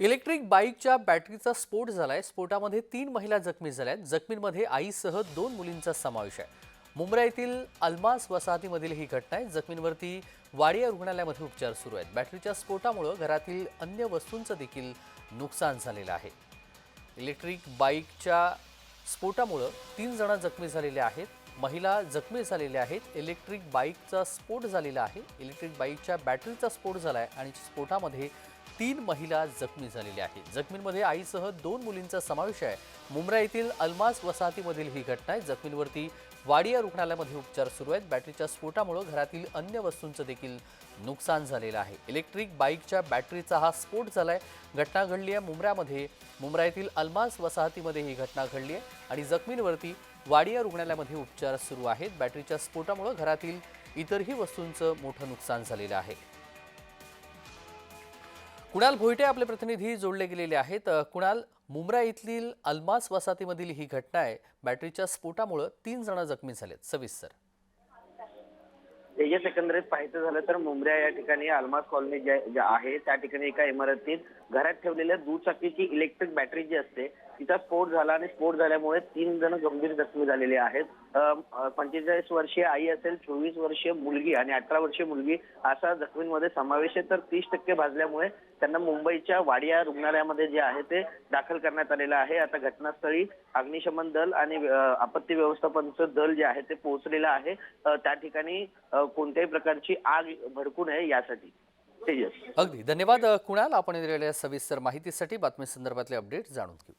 Electric बाईकच्या बॅटरीचा स्फोट झालाय. स्फोटामध्ये तीन महिला जखमी झाल्या आहेत जखमींमध्ये आईसह दोन मुलींचा समावेश आहे. मुंबई येथील अल्मास वसाहतीमधील ही घटना आहे. जखमींवरती वाडिया रुग्णालयामध्ये उपचार सुरू आहेत. बॅटरीच्या स्फोटामुळं घरातील अन्य वस्तूंचं देखील नुकसान झालेलं आहे. इलेक्ट्रिक बाईकच्या स्फोटामुळं तीन जण जखमी झालेले आहेत. महिला जखमी झालेल्या आहेत. इलेक्ट्रिक बाईकचा स्फोट झालेला आहे. इलेक्ट्रिक बाईकच्या बॅटरीचा स्फोट झाला आहे आणि स्फोटामध्ये तीन महिला जखमी झालेल्या आहेत. जखमींमध्ये आईसह दोन मुलींचा समावेश आहे. मुंब्रा येथील अल्मास वसाहतीमधील ही घटना आहे. जखमींवरती वाडिया रुग्णालयामध्ये उपचार सुरू आहेत. बॅटरीच्या स्फोटामुळं घरातील अन्य वस्तूंचं देखील नुकसान झालेलं आहे. इलेक्ट्रिक बाईकच्या बॅटरीचा हा स्फोट झाला आहे घटना घडली आहे मुंब्र्यामध्ये मुंब्रा येथील अल्मास वसाहतीमध्ये ही घटना घडली आहे आणि जखमींवरती वाडिया रुग्णालयामध्ये उपचार सुरू आहेत. बॅटरीच्या स्फोटामुळं घरातील इतरही वस्तूंचं मोठं नुकसान झालेलं आहे. कुणाल भोईटे आपले प्रतिनिधी जोडले गेलेले आहेत. कुणाल मुंब्रा येथील अल्मास वसाहतीमधील ही घटना आहे. बॅटरीच्या स्फोटामुळं तीन जण जखमी झालेत. सविस्तर. तेजस एकंदरीत पाहायचं झालं तर मुंब्रा या ठिकाणी अल्मास कॉलनी जे आहे त्या ठिकाणी एका इमारतीत घरात ठेवलेल्या दुचाकीची इलेक्ट्रिक बॅटरी जी असते तिचा स्फोट झाला आणि स्फोट झाल्यामुळे तीन जण गंभीर जखमी झालेले आहेत. पंचेचाळीस वर्षीय आई असेल चोवीस वर्षीय मुलगी आणि अठरा वर्षीय मुलगी असा जखमींमध्ये समावेश आहे. तर तीस टक्के भाजल्यामुळे त्यांना मुंबईच्या वाडिया रुग्णालयामध्ये जे आहे ते दाखल करण्यात आलेलं आहे. आता घटनास्थळी अग्निशमन दल आणि आपत्ती व्यवस्थापनचं दल जे आहे ते पोहोचलेलं आहे. त्या ठिकाणी कोणत्याही प्रकारची आग भडकू नये यासाठी. तेजस. अगदी. धन्यवाद कुणाल. आपण दिलेल्या सविस्तर माहितीसाठी. बातमी संदर्भातले अपडेट जाणून घेऊ.